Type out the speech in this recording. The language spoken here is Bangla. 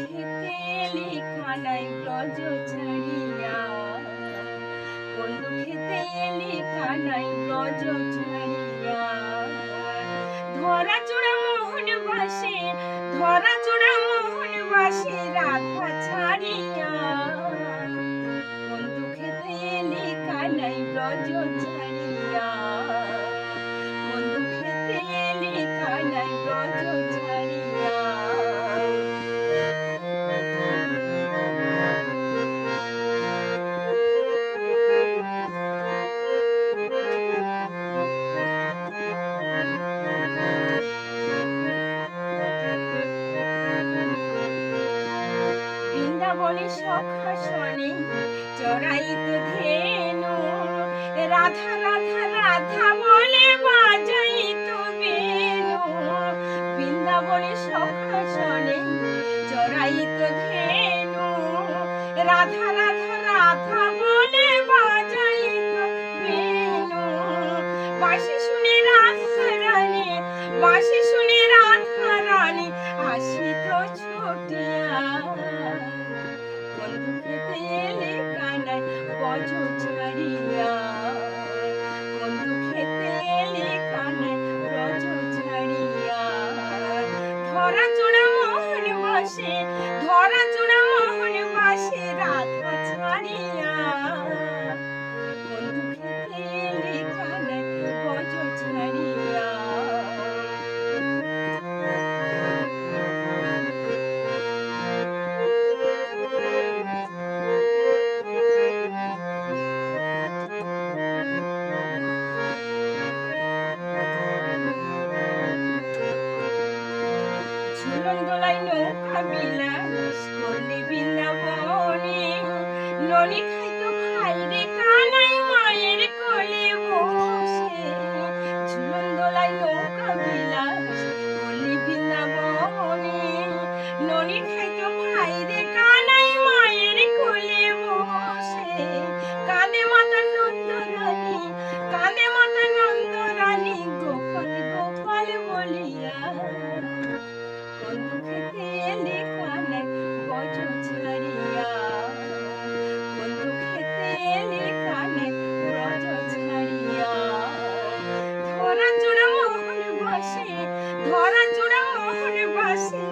খেতে এলি কানাই ব্রজ ছাড়িয়া। বন্ধু খেতে এলি কানাই ব্রজ ছাড়িয়া। ধরা চূড়া মোহন বাসে ধরা চূড়া মোহন বাসে রাধা ছাড়িয়া। বন্ধু খেতে এলি কানাই ব্রজ ছাড়িয়া। বৃন্দাবনে সখাসনে চড়াইত ধেনু রাধা রাধা রাধা বলে বাজাইত বেনু। বৃন্দাবনে সখাসনে চড়াইত ধেনু রাধা রাধা রাধা বলে বাজাইত বেনু। বাসি শুনে রাধা রানী বাসি শুনে রাধা রানী আসিত ঝুলন দোলাই নৌকা বিলাস করলি বৃন্দাবনে ননি ধরা চূড়া বাসে।